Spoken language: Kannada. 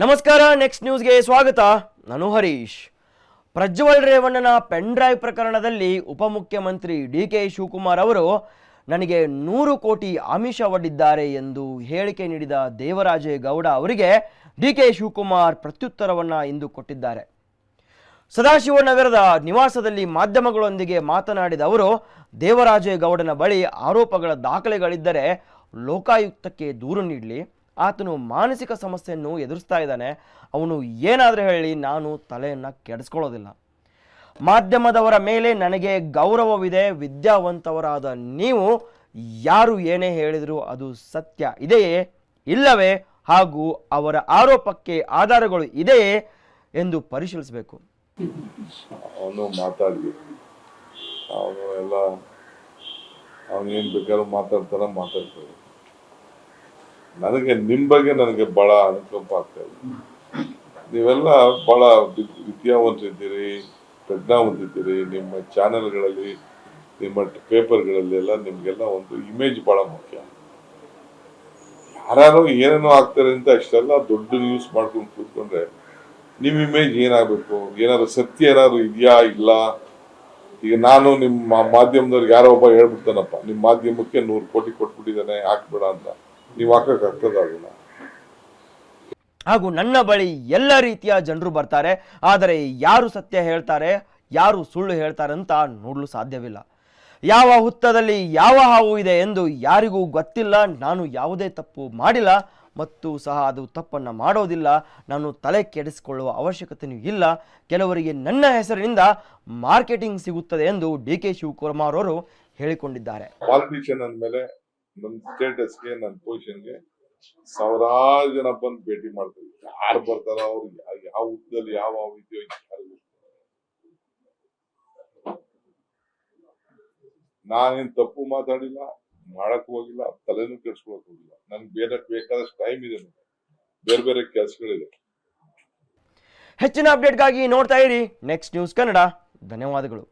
ನಮಸ್ಕಾರ ನೆಕ್ಸ್ಟ್ ನ್ಯೂಸ್ಗೆ ಸ್ವಾಗತ. ನಾನು ಹರೀಶ್. ಪ್ರಜ್ವಲ್ ರೇವಣ್ಣನ ಪೆನ್ ಡ್ರೈವ್ ಪ್ರಕರಣದಲ್ಲಿ ಉಪಮುಖ್ಯಮಂತ್ರಿ ಡಿ ಕೆ ಶಿವಕುಮಾರ್ ಅವರು, ನನಗೆ ನೂರು ಕೋಟಿ ಆಮಿಷ ಒಡ್ಡಿದ್ದಾರೆ ಎಂದು ಹೇಳಿಕೆ ನೀಡಿದ ದೇವರಾಜೇಗೌಡ ಅವರಿಗೆ ಡಿ ಕೆ ಶಿವಕುಮಾರ್ ಪ್ರತ್ಯುತ್ತರವನ್ನು ಇಂದು ಕೊಟ್ಟಿದ್ದಾರೆ. ಸದಾಶಿವನಗರದ ನಿವಾಸದಲ್ಲಿ ಮಾಧ್ಯಮಗಳೊಂದಿಗೆ ಮಾತನಾಡಿದ ಅವರು, ದೇವರಾಜೇಗೌಡನ ಬಳಿ ಆರೋಪಗಳ ದಾಖಲೆಗಳಿದ್ದರೆ ಲೋಕಾಯುಕ್ತಕ್ಕೆ ದೂರು ನೀಡಲಿ. ಆತನು ಮಾನಸಿಕ ಸಮಸ್ಯೆಯನ್ನು ಎದುರಿಸ್ತಾ ಇದ್ದಾನೆ. ಅವನು ಏನಾದರೂ ಹೇಳಿ ನಾನು ತಲೆಯನ್ನು ಕೆಡಿಸ್ಕೊಳ್ಳೋದಿಲ್ಲ. ಮಾಧ್ಯಮದವರ ಮೇಲೆ ನನಗೆ ಗೌರವವಿದೆ, ವಿದ್ಯಾವಂತವರಾದ ನೀವು ಯಾರು ಏನೇ ಹೇಳಿದರೂ ಅದು ಸತ್ಯ. ಇದೆಯೇ? ಇಲ್ಲವೇ? ಹಾಗೂ ಅವರ ಆರೋಪಕ್ಕೆ ಆಧಾರಗಳು ಇದೆಯೇ ಎಂದು ಪರಿಶೀಲಿಸಬೇಕು. ಅವನು ಮಾತಾಡಿ ಅವನು ಎಲ್ಲ, ಅವನೇನು ಬೇಕಾದ್ರೂ ಮಾತಾಡ್ತಾರ ಮಾತಾಡ್ತಾರೆ ನನಗೆ ನಿಮ್ಮ ಬಗ್ಗೆ ನನಗೆ ಭಾಳ ಅನುಕಂಪ ಆಗ್ತಾ ಇದೆ. ನೀವೆಲ್ಲ ಭಾಳ ಇದ್ದೀರಿ ವಿದ್ಯಾವಂತರಿದ್ದೀರಿ ಪ್ರಜ್ಞಾವಂತಿದ್ದೀರಿ. ನಿಮ್ಮ ಚಾನೆಲ್ಗಳಲ್ಲಿ, ನಿಮ್ಮ ಪೇಪರ್ಗಳಲ್ಲಿ ಎಲ್ಲ ನಿಮಗೆಲ್ಲ ಒಂದು ಇಮೇಜ್ ಭಾಳ ಮುಖ್ಯ. ಯಾರು ಏನೇನೋ ಆಗ್ತಾರೆ ಅಂತ ಅಷ್ಟೆಲ್ಲ ದೊಡ್ಡ ನ್ಯೂಸ್ ಮಾಡ್ಕೊಂಡು ಕೂತ್ಕೊಂಡ್ರೆ ನಿಮ್ಮ ಇಮೇಜ್ ಏನಾಗಬೇಕು? ಏನಾದ್ರು ಸತ್ಯ ಏನಾದ್ರು ಇದೆಯಾ? ಇಲ್ಲ. ಈಗ ನಾನು ನಿಮ್ಮ ಮಾಧ್ಯಮದವ್ರಿಗೆ ಯಾರೋ ಒಬ್ಬ ಹೇಳ್ಬಿಡ್ತಾನಪ್ಪ ನಿಮ್ಮ ಮಾಧ್ಯಮಕ್ಕೆ ನೂರು ಕೋಟಿ ಕೊಟ್ಬಿಟ್ಟಿದ್ದಾನೆ, ಹಾಕ್ಬೇಡ ಅಂತ. ನೀವು ಹಾಕಕ್ ಆಗ್ತದ ಅದನ್ನ ಹಾಗೂ ನನ್ನ ಬಳಿ ಎಲ್ಲ ರೀತಿಯ ಜನರು ಬರ್ತಾರೆ ಆದರೆ ಯಾರು ಸತ್ಯ ಹೇಳ್ತಾರೆ ಯಾರು ಸುಳ್ಳು ಹೇಳ್ತಾರೆ ಅಂತ ನೋಡಲು ಸಾಧ್ಯವಿಲ್ಲ. ಯಾವ ಹುತ್ತದಲ್ಲಿ ಯಾವ ಹಾವು ಇದೆ ಎಂದು ಯಾರಿಗೂ ಗೊತ್ತಿಲ್ಲ ನಾನು ಯಾವುದೇ ತಪ್ಪು ಮಾಡಿಲ್ಲ ಮತ್ತು ಸಹ ಅದು ತಪ್ಪನ್ನು ಮಾಡೋದಿಲ್ಲ ನಾನು ತಲೆ ಕೆಡಿಸಿಕೊಳ್ಳುವ ಅವಶ್ಯಕತೆಯೂ ಇಲ್ಲ. ಕೆಲವರಿಗೆ ನನ್ನ ಹೆಸರಿನಿಂದ ಮಾರ್ಕೆಟಿಂಗ್ ಸಿಗುತ್ತದೆ ಎಂದು ಡಿ ಕೆ ಶಿವಕುಮಾರ್ ಅವರು ಹೇಳಿಕೊಂಡಿದ್ದಾರೆ. ನನ್ನ ಸ್ಟೇಟಸ್ಗೆ ನನ್ನ ಪೊಸಿಷನ್ಗೆ ಸಾವಿರಾರು ಜನ ಬಂದು ಭೇಟಿ ಮಾಡ್ತಾರೆ ಯಾರು ಬರ್ತಾರೋ ಅವ್ರು ಯಾವ ಹುದ್ದದಲ್ಲಿ ಯಾವ ಗೊತ್ತಿಲ್ಲ. ನಾನೇನ್ ತಪ್ಪು ಮಾತಾಡಿಲ್ಲ, ಮಾಡಕ್ ಹೋಗಿಲ್ಲ ತಲೆನೂ ಕೆಡ್ಸ್ಕೊಳಕ್ ಹೋಗಿಲ್ಲ. ನನ್ಗೆ ಬೇರೆ ಬೇಕಾದಷ್ಟು ಟೈಮ್ ಇದೆ. ಬೇರೆ ಬೇರೆ ಕೆಲಸಗಳಿದೆ. ಹೆಚ್ಚಿನ ಅಪ್ಡೇಟ್ಗಾಗಿ ನೋಡ್ತಾ ಇರಿ. ನೆಕ್ಸ್ಟ್ ನ್ಯೂಸ್ ಕನ್ನಡ ಧನ್ಯವಾದಗಳು.